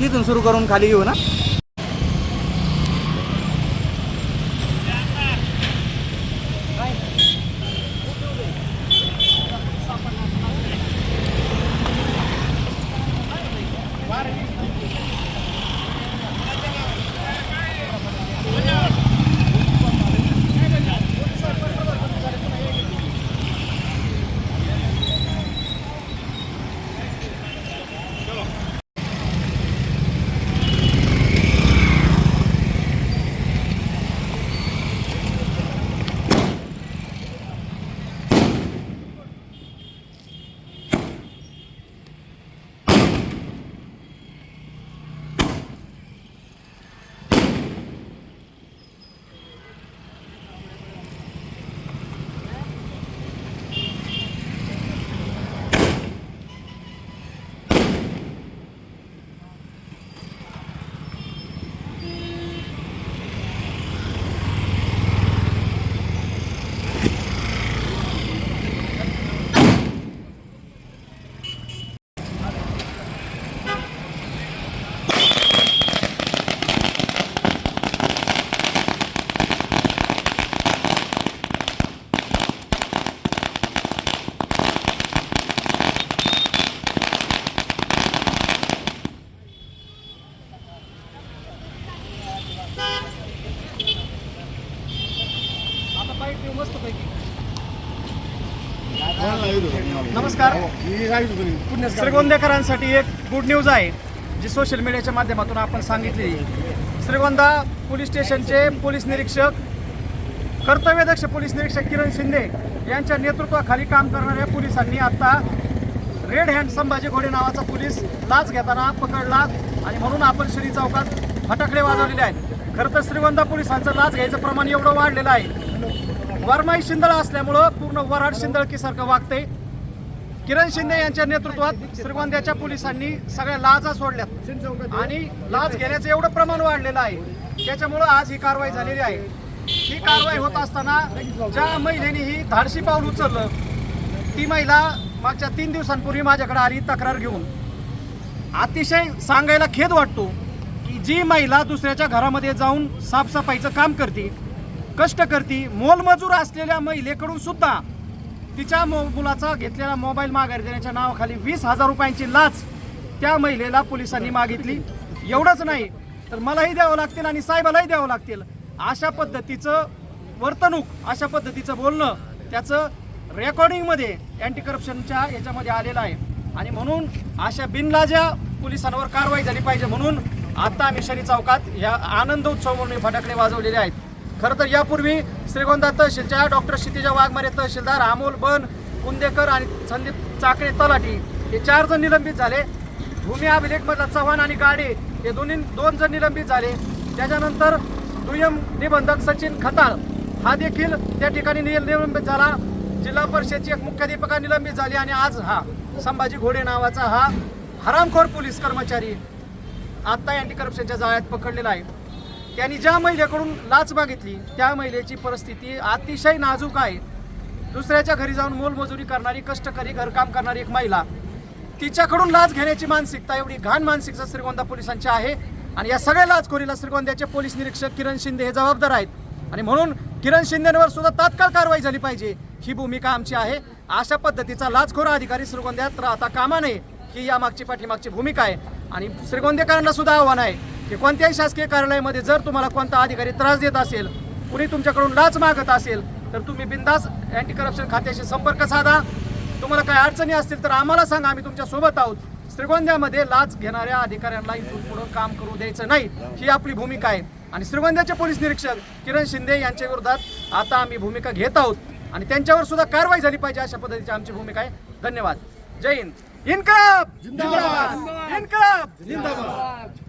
तिथून सुरू करून खाली घेऊ ना? नमस्कार. श्रीगोंदेकरांसाठी एक गुड न्यूज आहे जी सोशल मीडियाच्या माध्यमातून आपण सांगितली श्रीगोंदा पोलीस स्टेशनचे पोलीस निरीक्षक कर्तव्यदक्ष पोलीस निरीक्षक किरण शिंदे यांच्या नेतृत्वाखाली काम करणाऱ्या पोलिसांनी आता रेड हँड संभाजी घोडे नावाचा पोलीस लाच घेताना पकडला आणि म्हणून आपण श्री चौकात फटाकडे वाजवलेले आहेत. खरं तर श्रीगोंदा पोलिसांचं लाच घ्यायचं प्रमाण एवढं वाढलेलं आहे. वरमाई शिंदळ असल्यामुळं पूर्ण वराड शिंदळकीसारखं वागते किरण शिंदे यांच्या नेतृत्वात श्रीगोंद्याच्या पोलिसांनी सगळ्या लाजा सोडल्यात. आणि लाज घेण्याचं एवढं प्रमाण वाढलेलं आहे. त्याच्यामुळं आज ही कारवाई झालेली आहे. ही कारवाई होत असताना ज्या महिलेने ही धाडशी पाऊल उचललं ती महिला मागच्या तीन दिवसांपूर्वी माझ्याकडे आली तक्रार घेऊन. अतिशय सांगायला खेद वाटतो की जी महिला दुसऱ्याच्या घरामध्ये जाऊन साफसफाईचं काम करते कष्ट मोलमजूर असलेल्या महिलेकडून सुद्धा तिच्या मो मुलाचा घेतलेला मोबाईल माघारी देण्याच्या नावाखाली वीस हजार रुपयांची लाच त्या महिलेला पोलिसांनी मागितली. एवढंच नाही तर मलाही द्यावं लागतील आणि साहेबालाही द्यावं लागतील. अशा पद्धतीचं वर्तणूक अशा पद्धतीचं बोलणं त्याचं रेकॉर्डिंगमध्ये अँटी करप्शनच्या याच्यामध्ये आलेलं आहे. आणि म्हणून अशा बिनलाजा पोलिसांवर कारवाई झाली पाहिजे म्हणून आता आम्ही शनी चौकात ह्या आनंद उत्सव म्हणून फटाकडे वाजवलेले आहेत. खरं तर यापूर्वी श्रीगोंदा तहसीलच्या डॉक्टर क्षितिजा वाघमारे तहसीलदार अमोल बन कुंदेकर आणि संदीप चाकरे तलाठी हे चार जण निलंबित झाले. भूमी अभिलेखमधला चव्हाण आणि गाडे हे दोन्ही दोन जण निलंबित झाले. त्याच्यानंतर दुय्यम निबंधक सचिन खताळ हा देखील त्या ठिकाणी निलंबित झाला. जिल्हा परिषदची एक मुख्याध्यापिका निलंबित झाली आणि आज हा संभाजी घोडे नावाचा हा हरामखोर पोलीस कर्मचारी आत्ता अँटी करप्शनच्या जाळ्यात पकडलेला आहे. त्यांनी ज्या महिलेकडून लाच मागितली त्या महिलेची परिस्थिती अतिशय नाजूक आहे. दुसऱ्याच्या घरी जाऊन मोलमजुरी करणारी कष्टकरी घरकाम करणारी एक महिला तिच्याकडून लाच घेण्याची मानसिकता एवढी घाण मानसिकता श्रीगोंदा पोलिसांची आहे. आणि या सगळ्या लाचखोरीला श्रीगोंद्याचे पोलीस निरीक्षक किरण शिंदे हे जबाबदार आहेत. आणि म्हणून किरण शिंदेवर सुद्धा तात्काळ कारवाई झाली पाहिजे ही भूमिका आमची आहे. अशा पद्धतीचा लाचखोर अधिकारी श्रीगोंद्यात राहता कामा नये ही या मागची पाठीमागची भूमिका आहे. आणि श्रीगोंदेकरांना सुद्धा आव्हान आहे. की कोणत्याही शासकीय कार्यालयामध्ये जर तुम्हाला कोणता अधिकारी त्रास देत असेल कुणी तुमच्याकडून लाच मागत असेल तर तुम्ही बिंदास अँटी करप्शन खात्याशी संपर्क साधा. तुम्हाला काही अडचणी असतील तर आम्हाला सांगा आम्ही तुमच्यासोबत आहोत. श्रीगोंद्यामध्ये लाच घेणाऱ्या अधिकाऱ्यांना इथून पुढं काम करू द्यायचं नाही ही आपली भूमिका आहे. आणि श्रीगोंद्याचे पोलीस निरीक्षक किरण शिंदे यांच्या विरोधात आता आम्ही भूमिका घेत आहोत. आणि त्यांच्यावर सुद्धा कारवाई झाली पाहिजे अशा पद्धतीची आमची भूमिका आहे. धन्यवाद. जय हिंद. इन्कलाब! जिंदाबाद. इन्कलाब! जिंदाबाद.